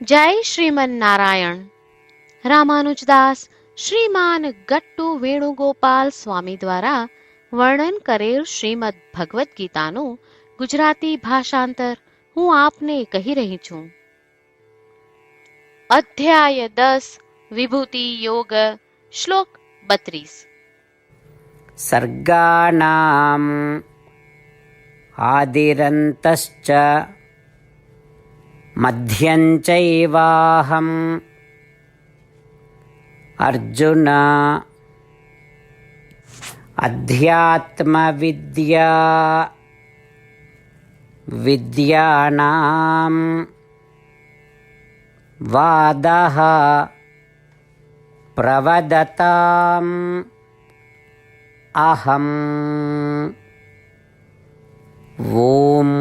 જય શ્રીમન્નારાયણ. રામાનુજદાસ શ્રીમાન ગટ્ટુ વેણુગોપાલ સ્વામી દ્વારા વર્ણન કરેલ શ્રીમદ ભગવદ્ ગીતાનું ગુજરાતી ભાષાંતર હું આપને કહી રહી છું. અધ્યાય દસ, વિભૂતિ યોગ, શ્લોક બત્રીસ. સર્ગાનામ આદિરંતશ્ચ मध्यञ्चैवाहम् अर्जुन अध्यात्मविद्या विद्यानां वादः प्रवदताम् अहम् ॐ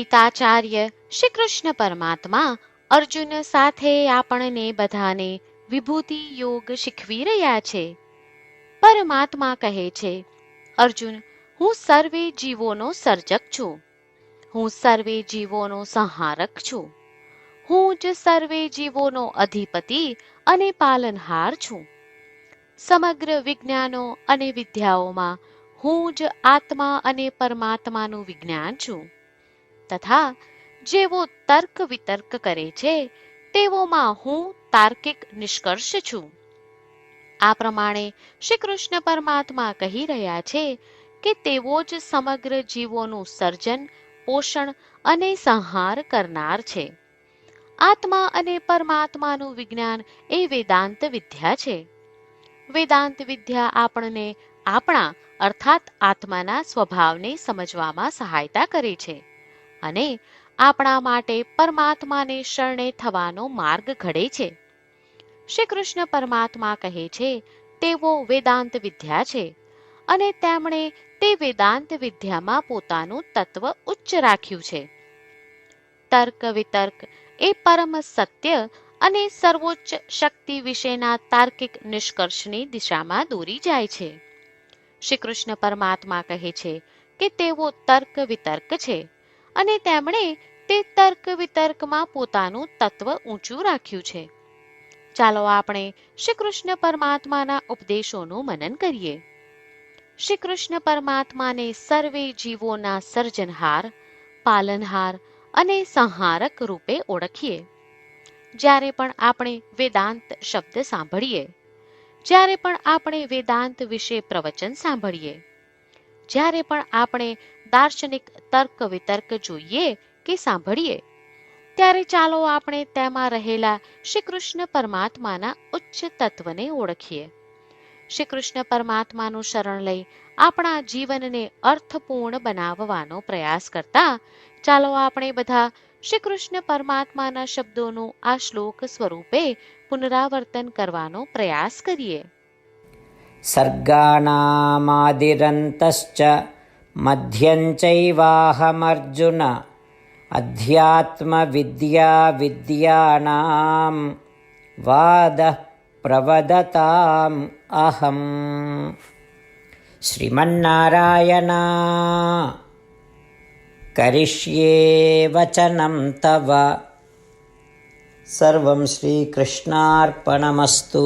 ગીતાચાર્ય શ્રી કૃષ્ણ પરમાત્મા અર્જુન સાથે આપણને બધાને વિભૂતિ યોગ શીખવી રહ્યા છે. પરમાત્મા કહે છે, અર્જુન, હું સર્વે જીવોનો સર્જક છું. હું સર્વે જીવોનો સંહારક છું. હું જ સર્વે જીવોનો અધિપતિ અને પાલનહાર છું. સમગ્ર વિજ્ઞાનો અને વિદ્યાઓમાં હું જ આત્મા અને પરમાત્માનું વિજ્ઞાન છું. તથા જેવો તર્ક વિતર્ક કરે છે, તેઓમાં હું તાર્કિક નિષ્કર્ષ છું. આ પ્રમાણે શ્રી કૃષ્ણ પરમાત્મા કહી રહ્યા છે કે તેઓ જ સમગ્ર જીવોનું સર્જન, પોષણ અને સંહાર કરનાર છે. આત્મા અને પરમાત્માનું વિજ્ઞાન એ વેદાંત વિદ્યા છે. વેદાંત વિદ્યા આપણને આપણા, અર્થાત આત્માના સ્વભાવને સમજવામાં સહાયતા કરે છે. અને આપણા માટે પરમાત્માને શરણે થવાનો માર્ગ ઘડે છે. શ્રી કૃષ્ણ પરમાત્મા કહે છે, તેઓ વેદાંત વિદ્યા છે અને તેમણે તે વેદાંત વિદ્યામાં પોતાનું તત્વ ઉચ્ચ રાખ્યું છે. તર્ક વિતર્ક એ પરમ સત્ય અને સર્વોચ્ચ શક્તિ વિશેના તાર્કિક નિષ્કર્ષની દિશામાં દોરી જાય છે. શ્રી કૃષ્ણ પરમાત્મા કહે છે કે તેઓ તર્ક વિતર્ક છે. અને તેમણે તે તર્ક વિતર્કમાં પોતાનું તત્વ ઊંચું રાખ્યું છે. ચાલો આપણે શ્રી કૃષ્ણ પરમાત્માના ઉપદેશોનું મનન કરીએ. શ્રી કૃષ્ણ પરમાત્માને સર્વે જીવોના સર્જનહાર, પાલનહાર અને સંહારક રૂપે ઓળખીએ. જ્યારે પણ આપણે વેદાંત શબ્દ સાંભળીએ, જ્યારે પણ આપણે વેદાંત વિશે પ્રવચન સાંભળીએ જ્યારે પણ આપણે દાર્શનિક તર્ક વિતર્ક જોઈએ કે સાંભળીએ, ત્યારે ચાલો આપણે તેમાં રહેલા શ્રી કૃષ્ણ પરમાત્માના ઉચ્ચ તત્વને ઓળખીએ. શ્રી કૃષ્ણ પરમાત્માનું શરણ લઈ આપણા જીવનને અર્થપૂર્ણ બનાવવાનો પ્રયાસ કરતા, ચાલો આપણે બધા શ્રી કૃષ્ણ પરમાત્માના શબ્દોનું આ શ્લોક સ્વરૂપે પુનરાવર્તન કરવાનો પ્રયાસ કરીએ. सर्गाणामादिरन्तश्च मध्यञ्चैवाहमर्जुन अध्यात्मविद्या विद्यानां वादः प्रवदताम् अहम् श्रीमन्नारायण करिष्ये वचनं तव सर्वं श्रीकृष्णार्पणमस्तु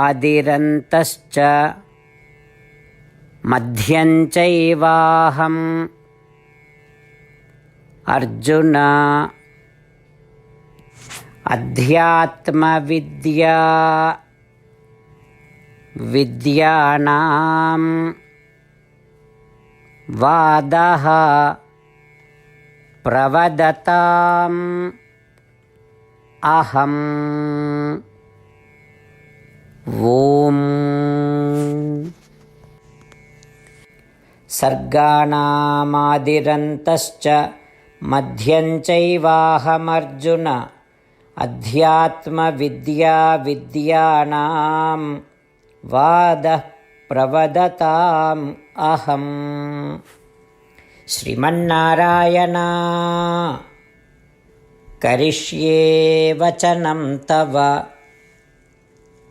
आदिरन्तश्च मध्यञ्चैवाहम् अर्जुन अध्यात्मविद्या विद्यानां वादः प्रवदताम् अहम् ఓం. సర్గాణామాదిరంతశ్చ మధ్యంచైవాహమర్జున అధ్యాత్మవిద్యా విద్యానాం వాద ప్రవదతాం అహం. శ్రీమన్నారాయణ కరిష్యే వచనం తవ